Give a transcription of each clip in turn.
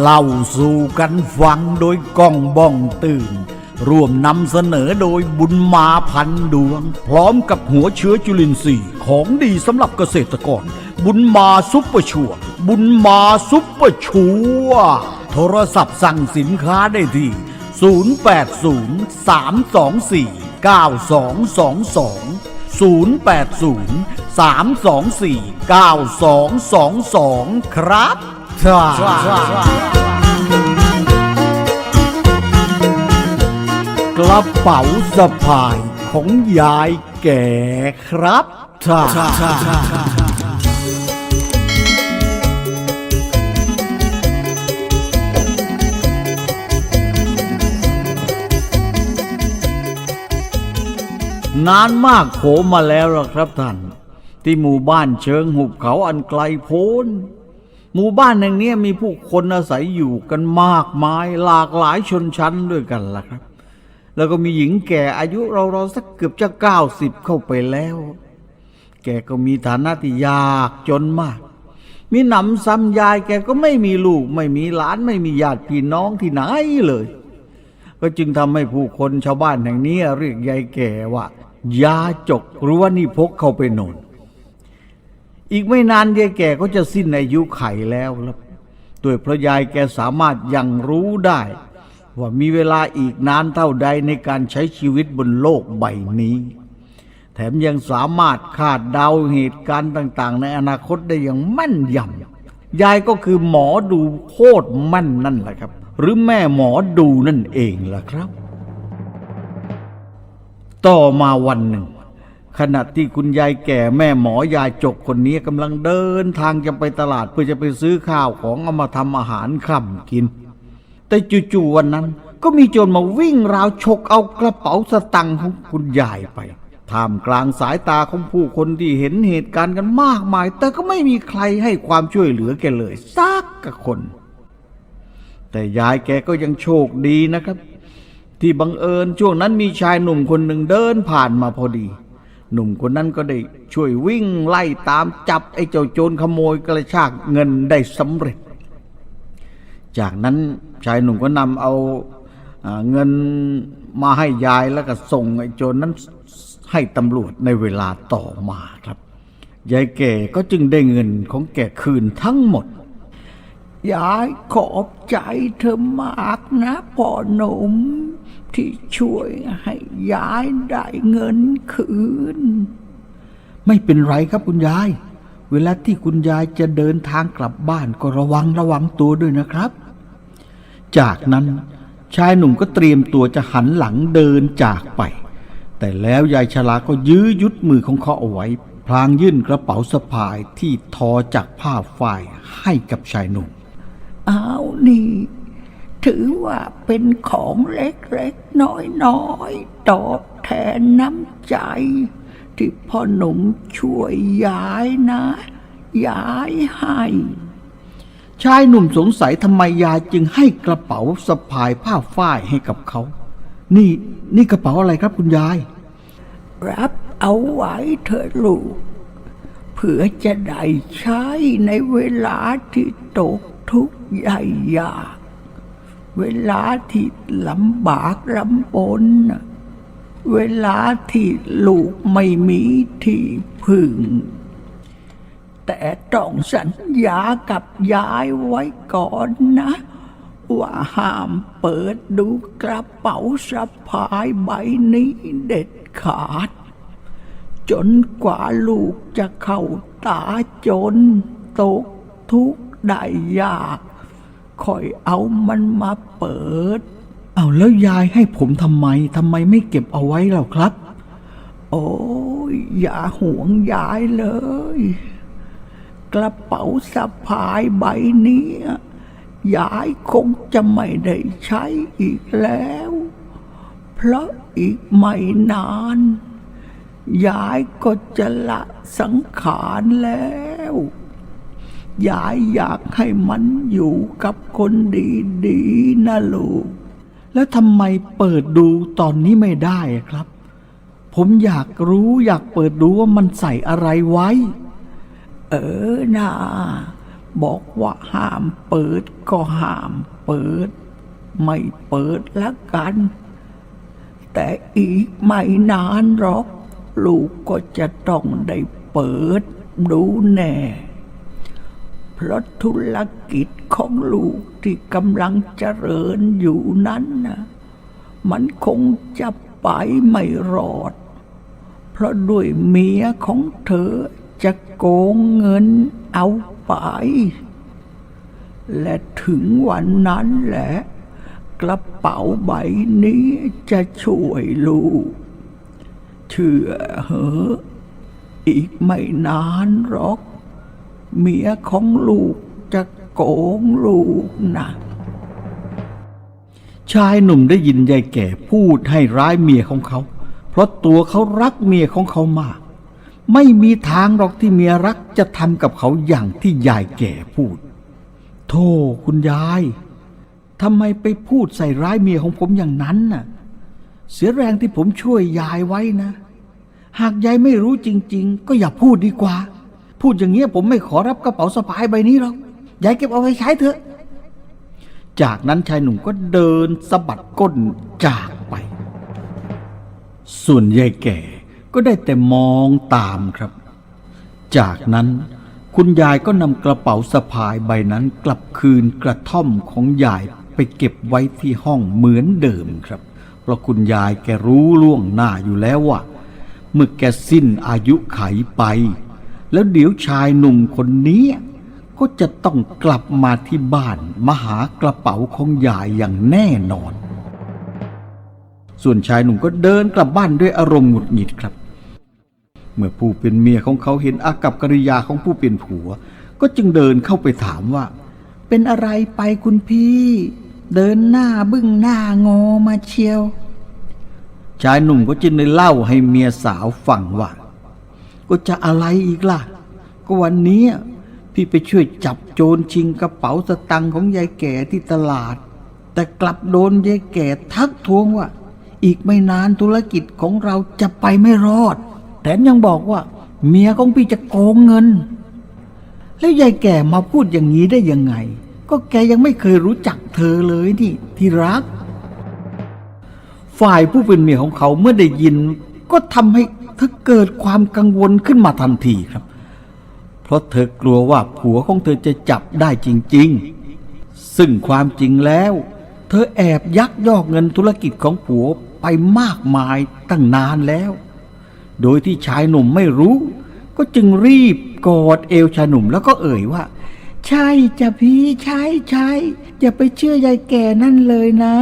เล่าสู่กันฟังโดยก้องบ้องตื่น ร่วมนำเสนอโดยบุญมาพันดวง พร้อมกับหัวเชื้อจุลินทรีย์ของดีสำหรับเกษตรกร บุญมาซุปเปอร์ชัวร์บุญมาซุปเปอร์ชัวร์โทรศัพท์สั่งสินค้าได้ที่ 0803249222 080-324-9222 ครับ กระเป๋าสะพายของยายแก่ครับท่านานมากโขมาแล้วล่ะครับท่าน ที่หมู่บ้านเชิงหุบเขาอันไกลโพ้น หมู่บ้านแห่งนี้มีผู้คนอาศัยอยู่กันมากมายหลากหลายชนชั้นด้วยกันล่ะครับ แล้วก็มีหญิงแก่อายุเราๆสักเกือบจะเก้าสิบเข้าไปแล้ว แกก็มีฐานะที่ยากจนมาก มีหนำซ้ำยายแกก็ไม่มีลูก ไม่มีหลานไม่มีญาติพี่น้องที่ไหนเลย ก็จึงทำให้ผู้คนชาวบ้านแห่งนี้เรียกยายแก่ว่ายาจกหรือว่านี่พกเข้าไปโนน อีกไม่นานยายแก่ก็จะสิ้นอายุไขแล้วครับด้วยพระยายแกสามารถยังรู้ได้ ว่ามีเวลาอีกนานเท่าใดในการใช้ชีวิตบนโลกใบนี้ แถมยังสามารถคาดเดาเหตุการณ์ต่างๆ ในอนาคตได้อย่างแม่นยำยายก็คือหมอดูโคตรแม่นนั่นแหละครับ หรือแม่หมอดูนั่นเองล่ะครับ ต่อมาวันหนึ่ง ขณะที่คุณยายแก่แม่หมอยายจกคนนี้กำลังเดินทางจะไปตลาดเพื่อจะไปซื้อข้าวของเอามาทำอาหารค่ำกิน แต่จู่ๆวันนั้นก็มีโจรมาวิ่งราวฉกเอากระเป๋าสตังค์ของคุณยายไปท่ามกลางสายตาของผู้คนที่เห็นเหตุการณ์กันมากมาย แต่ก็ไม่มีใครให้ความช่วยเหลือแกเลยสักกคน แต่ยายแกก็ยังโชคดีนะครับ ที่บังเอิญช่วงนั้นมีชายหนุ่มคนหนึ่งเดินผ่านมาพอดี หนุ่มคนนั้นก็ได้ช่วยวิ่งไล่ตามจับไอ้เจ้าโจรขโมยกระชากเงินได้สำเร็จ จากนั้นชายหนุ่มก็นำเอาเงินมาให้ยายแล้วก็ส่งไอ้โจรนั้นให้ตำรวจในเวลาต่อมาครับ ยายแก่ก็จึงได้เงินของแกคืนทั้งหมด ยายขอบใจเธอมากนะพ่อหนุ่ม ที่ช่วยให้ยายได้เงินคืน ไม่เป็นไรครับคุณยาย เวลาที่คุณยายจะเดินทางกลับบ้านก็ระวังระวังตัวด้วยนะครับ จากนั้นชายหนุ่มก็เตรียมตัวจะหันหลังเดินจากไป แต่แล้วยายชราก็ยื้อยุดมือของเขาเอาไว้ พลางยื่นกระเป๋าสะพายที่ทอจากผ้าฝ้ายให้กับชายหนุ่ม เอานี่ ถือว่าเป็นของเล็กๆ น้อยๆ ตอบแทนน้ำใจ ที่พ่อหนุ่มช่วยยายนะยายให้ ชายหนุ่มสงสัยทำไมยายจึงให้กระเป๋าสะพายผ้าฝ้ายให้กับเขา นี่นี่กระเป๋าอะไรครับคุณยาย รับเอาไว้เถอะลูกเผื่อจะได้ใช้ในเวลาที่ตกทุกข์ใหญ่ยาก เวลาที่ลำบากลำบนน่ะเวลาที่ลูกไม่มีที่พึ่ง แต่ต้องสัญญากับยายไว้ก่อนนะ ว่าห้ามเปิดดูกระเป๋าสะพายใบนี้เด็ดขาด จนกว่าลูกจะเข้าตาจนตกทุกข์ได้ยาก ค่อยเอามันมาเปิด เอาแล้วยายให้ผมทำไมทำไมไม่เก็บเอาไว้เล่าครับ โอ้ยอย่าห่วงยายเลย กระเป๋าสะพายใบนี้ยายคงจะไม่ได้ใช้อีกแล้ว เพราะอีกไม่นาน ยายก็จะละสังขารแล้ว ยายอยากให้มันอยู่กับคนดีๆนะลูก แล้วทำไมเปิดดูตอนนี้ไม่ได้ครับ ผมอยากรู้อยากเปิดดูว่ามันใส่อะไรไว้ เออน่าบอกว่าห้ามเปิดก็ห้ามเปิด ไม่เปิดละกัน แต่อีกไม่นานหรอก ลูกก็จะต้องได้เปิดดูแน่ เพราะธุรกิจของลูกที่กำลังเจริญอยู่นั้นนะมันคงจะไปไม่รอด เพราะด้วยเมียของเธอจะโกงเงินเอาไป และถึงวันนั้นแหละ กระเป๋าใบนี้จะช่วยลูก เชื่อเหอะอีกไม่นานหรอก เมียของลูกจะโกงลูกนะชายหนุ่มได้ยินยายแก่พูดให้ร้ายเมียของเขา เพราะตัวเขารักเมียของเขามาก ไม่มีทางหรอกที่เมียรักจะทำกับเขาอย่างที่ยายแก่พูด โธ่คุณยายทำไมไปพูดใส่ร้ายเมียของผมอย่างนั้นน่ะ เสียแรงที่ผมช่วยยายไว้นะ หากยายไม่รู้จริง ๆ ก็อย่าพูดดีกว่า พูดอย่างเงี้ยผมไม่ขอรับกระเป๋าสะพายใบนี้หรอกยายเก็บเอาไว้ใช้เถอะ จากนั้นชายหนุ่มก็เดินสะบัดก้นจากไป ส่วนยายแก่ก็ได้แต่มองตามครับ จากนั้นคุณยายก็นำกระเป๋าสะพายใบนั้นกลับคืนกระท่อมของยายไปเก็บไว้ที่ห้องเหมือนเดิมครับ เพราะคุณยายแกรู้ล่วงหน้าอยู่แล้วว่า เมื่อแกสิ้นอายุไขไป แล้วเดี๋ยวชายหนุ่มคนนี้ ก็จะต้องกลับมาที่บ้านมาหากระเป๋าของยายอย่างแน่นอน ส่วนชายหนุ่มก็เดินกลับบ้านด้วยอารมณ์หงุดหงิดครับ เมื่อผู้เป็นเมียของเขาเห็นอากับกิริยาของผู้เป็นผัว ก็จึงเดินเข้าไปถามว่า เป็นอะไรไปคุณพี่ เดินหน้าบึ้งหน้างอมาเชียว ชายหนุ่มก็จึงได้เล่าให้เมียสาวฟังว่า ก็จะอะไรอีกล่ะ ก็วันนี้พี่ไปช่วยจับโจรชิงกระเป๋าสตังค์ของยายแก่ที่ตลาด แต่กลับโดนยายแก่ทักท้วงว่า อีกไม่นานธุรกิจของเราจะไปไม่รอด แถมยังบอกว่า เมียของพี่จะโกงเงิน แล้วยายแก่มาพูดอย่างนี้ได้ยังไง ก็แกยังไม่เคยรู้จักเธอเลยนี่ที่รัก ฝ่ายผู้เป็นเมียของเขาเมื่อได้ยิน ก็ทำให้ ธอเกิดความกังวลขึ้นมาทันทีครับ เพราะเธอกลัวว่าผัวของเธอจะจับได้จริง ๆ ซึ่งความจริงแล้ว เธอแอบยักยอกเงินธุรกิจของผัวไปมากมายตั้งนานแล้ว โดยที่ชายหนุ่มไม่รู้ ก็จึงรีบกอดเอวชายหนุ่มแล้วก็เอ่ยว่า ใช่จ้ะพี่ใช่ใช่อย่าไปเชื่อยายแก่นั่นเลยนะ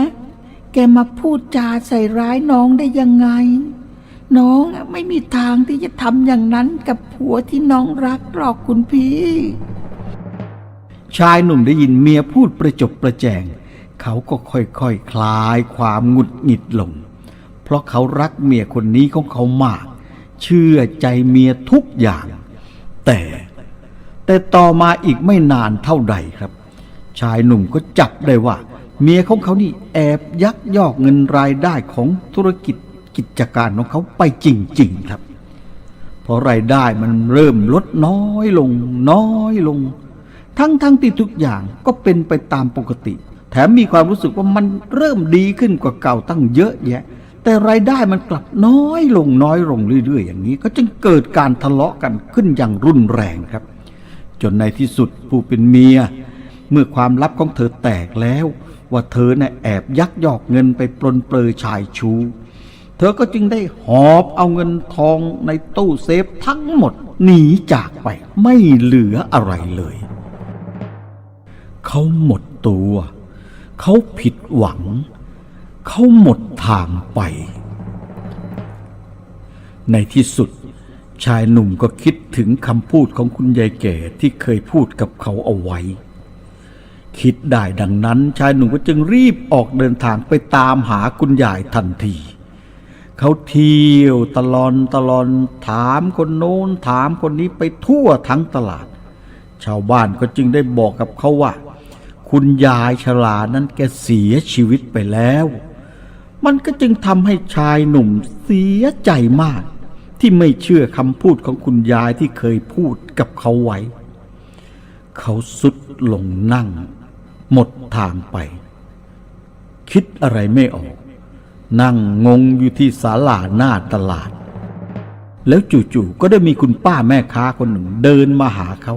แกมาพูดจาใส่ร้ายน้องได้ยังไง น้องไม่มีทางที่จะทำอย่างนั้นกับผัวที่น้องรักหรอกคุณพี่ ชายหนุ่มได้ยินเมียพูดประจบประแจง เขาก็ค่อยๆคคลายความหงุดหงิดลง เพราะเขารักเมียคนนี้ของเขามาก เชื่อใจเมียทุกอย่าง แต่ แต่ต่อมาอีกไม่นานเท่าใดครับ ชายหนุ่มก็จับได้ว่า เมียของเขานี่แอบยักยอกเงินรายได้ของธุรกิจ กิจการของเขาไปจริง ๆ ครับ เพราะรายได้มันเริ่มลดน้อยลง น้อยลง ทั้งทั้งที่ทุกอย่างก็เป็นไปตามปกติ แถมมีความรู้สึกว่ามันเริ่มดีขึ้นกว่าเก่าตั้งเยอะแยะ แต่รายได้มันกลับน้อยลงน้อยลงเรื่อย ๆ อย่างนี้ ก็จึงเกิดการทะเลาะกันขึ้นอย่างรุนแรงครับ จนในที่สุดผู้เป็นเมีย เมื่อความลับของเธอแตกแล้วว่าเธอน่ะแอบยักยอกเงินไปปลนเปลือชายชู เธอก็จึงได้หอบเอาเงินทองในตู้เซฟทั้งหมดหนีจากไปไม่เหลืออะไรเลย เขาหมดตัว เขาผิดหวัง เขาหมดทางไป ในที่สุดชายหนุ่มก็คิดถึงคำพูดของคุณยายแก่ที่เคยพูดกับเขาเอาไว้ คิดได้ดังนั้นชายหนุ่มก็จึงรีบออกเดินทางไปตามหาคุณยายทันที เขาเที่ยวตลอนตลอนถามคนโน้นถามคนนี้ไปทั่วทั้งตลาด ชาวบ้านก็จึงได้บอกกับเขาว่า คุณยายชรานั้นแกเสียชีวิตไปแล้ว มันก็จึงทำให้ชายหนุ่มเสียใจมาก ที่ไม่เชื่อคำพูดของคุณยายที่เคยพูดกับเขาไว้ เขาสุดลงนั่ง หมดทางไป คิดอะไรไม่ออก นั่งงงอยู่ที่ศาลาหน้าตลาด แล้วจู่ๆก็ได้มีคุณป้าแม่ค้าคนหนึ่งเดินมาหาเขา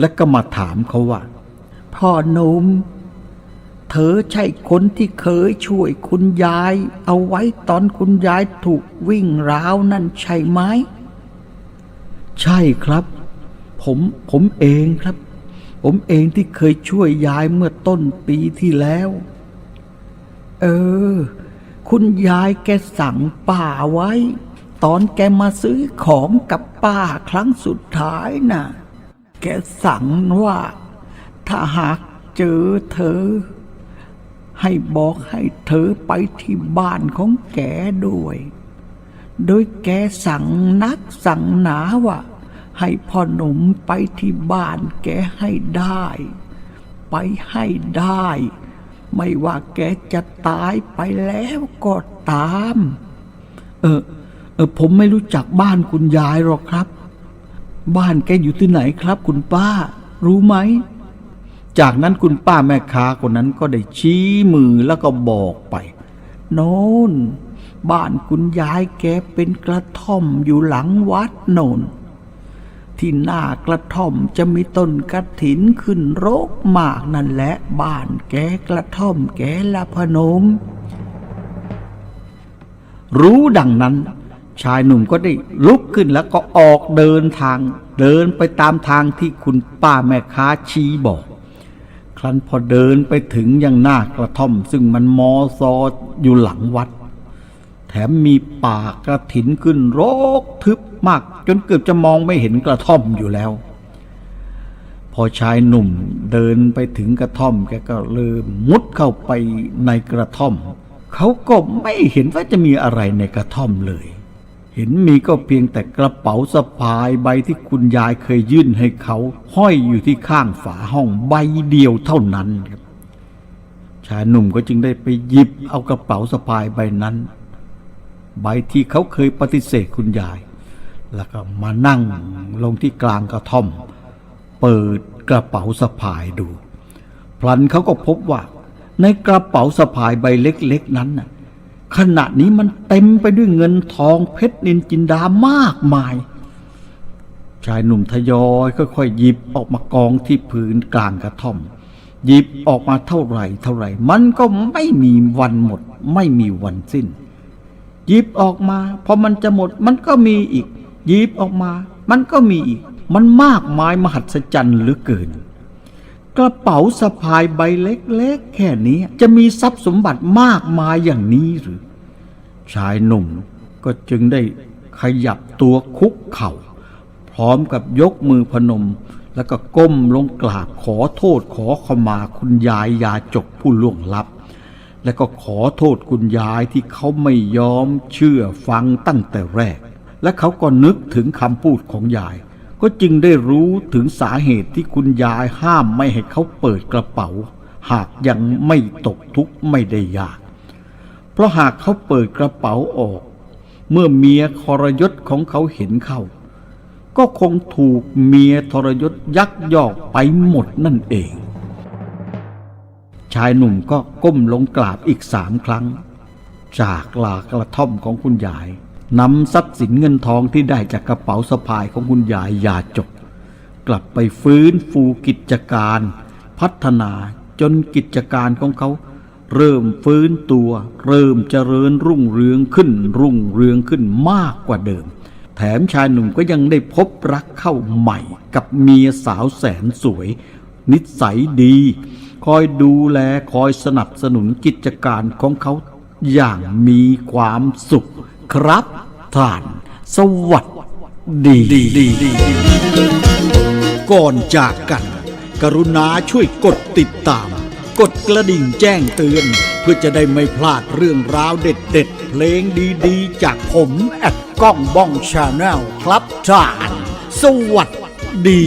และก็มาถามเขาว่า พ่อหนุ่มเธอใช่คนที่เคยช่วยคุณยาย เอาไว้ตอนคุณยายถูกวิ่งราวนั่นใช่ไหม ใช่ครับ ผมผมเองครับ ผมเองที่เคยช่วยยายเมื่อต้นปีที่แล้ว เออ คุณยายแกสั่งป้าไว้ ตอนแกมาซื้อของกับป้าครั้งสุดท้ายน่ะ แกสั่งว่า ถ้าหากเจอเธอ ให้บอกให้เธอไปที่บ้านของแกด้วย โดยแกสั่งนักสั่งหนาว่า ให้พ่อหนุ่มไปที่บ้านแกให้ได้ ไปให้ได้ ไม่ว่าแกจะตายไปแล้วก็ตาม เออเออผมไม่รู้จักบ้านคุณยายหรอกครับ บ้านแกอยู่ที่ไหนครับ คุณป้า รู้ไหม จากนั้นคุณป้าแม่ค้าคนนั้นก็ได้ชี้มือแล้วก็บอกไป โน่นบ้านคุณยายแกเป็นกระท่อมอยู่หลังวัดโน่น ที่หน้ากระท่อมจะมีต้นกระถินขึ้นรกมากนั่นแหละบ้านแกกระท่อมแกละพนม รู้ดังนั้น ชายหนุ่มก็ได้ลุกขึ้นแล้วก็ออกเดินทาง เดินไปตามทางที่คุณป้าแม่ค้าชี้บอก ครั้นพอเดินไปถึงยังหน้ากระท่อม ซึ่งมันมอซออยู่หลังวัด แถมมีป่ากระถินขึ้นรกทึบมาก จนเกือบจะมองไม่เห็นกระท่อมอยู่แล้ว พอชายหนุ่มเดินไปถึงกระท่อมแกก็เริ่มมุดเข้าไปในกระท่อม เขาก็ไม่เห็นว่าจะมีอะไรในกระท่อมเลย เห็นมีก็เพียงแต่กระเป๋าสะพายใบที่คุณยายเคยยื่นให้เขา ห้อยอยู่ที่ข้างฝาห้องใบเดียวเท่านั้นครับชายหนุ่มก็จึงได้ไปหยิบเอากระเป๋าสะพายใบนั้น ใบที่เขาเคยปฏิเสธคุณยาย แล้วก็มานั่งลงที่กลางกระท่อม เปิดกระเป๋าสะพายดู พลันเขาก็พบว่า ในกระเป๋าสะพายใบเล็กๆนั้นน่ะขณะนี้มันเต็มไปด้วยเงินทองเพชรนินจินดามากมาย ชายหนุ่มทยอยค่อยๆหยิบออกมากองที่พื้นกลางกระท่อม หยิบออกมาเท่าไหร่เท่าไหร่ มันก็ไม่มีวันหมด ไม่มีวันสิ้น หยิบออกมาพอมันจะหมดมันก็มีอีก ยิบออกมา มันก็มีอีก มันมากมายมหัศจรรย์เหลือเกิน กระเป๋าสะพายใบเล็กๆ แค่นี้จะมีทรัพย์สมบัติมากมายอย่างนี้หรือ ชายหนุ่มก็จึงได้ขยับตัวคุกเข่า พร้อมกับยกมือพนม แล้วก็ก้มลงกราบขอโทษขอขมาคุณยายยาจกผู้ล่วงลับและก็ขอโทษคุณยายที่เขาไม่ยอมเชื่อฟังตั้งแต่แรก และเขาก็นึกถึงคำพูดของยาย ก็จึงได้รู้ถึงสาเหตุที่คุณยายห้ามไม่ให้เขาเปิดกระเป๋า หากยังไม่ตกทุกข์ไม่ได้ยาก เพราะหากเขาเปิดกระเป๋าออก เมื่อเมียคอรยศของเขาเห็นเข้า ก็คงถูกเมียทรยศยักยอกไปหมดนั่นเอง ชายหนุ่มก็ก้มลงกราบอีกสามครั้ง จากลากระท่อมของคุณยาย นำทรัพย์สินเงินทองที่ได้จากกระเป๋าสะพายของคุณยายยาจก กลับไปฟื้นฟูกิจการ พัฒนาจนกิจการของเขา เริ่มฟื้นตัว เริ่มเจริญรุ่งเรืองขึ้น รุ่งเรืองขึ้นมากกว่าเดิม แถมชายหนุ่มก็ยังได้พบรักเข้าใหม่ กับเมียสาวแสนสวย นิสัยดี คอยดูแลคอยสนับสนุนกิจการของเขาอย่างมีความสุข ครับท่าน สวัสดีก่อนจากกัน กรุณาช่วยกดติดตาม กดกระดิ่งแจ้งเตือน เพื่อจะได้ไม่พลาดเรื่องราวเด็ดๆ เพลงดีๆ จากผมแอดก้องบ้องชาแนลครับท่าน สวัสดี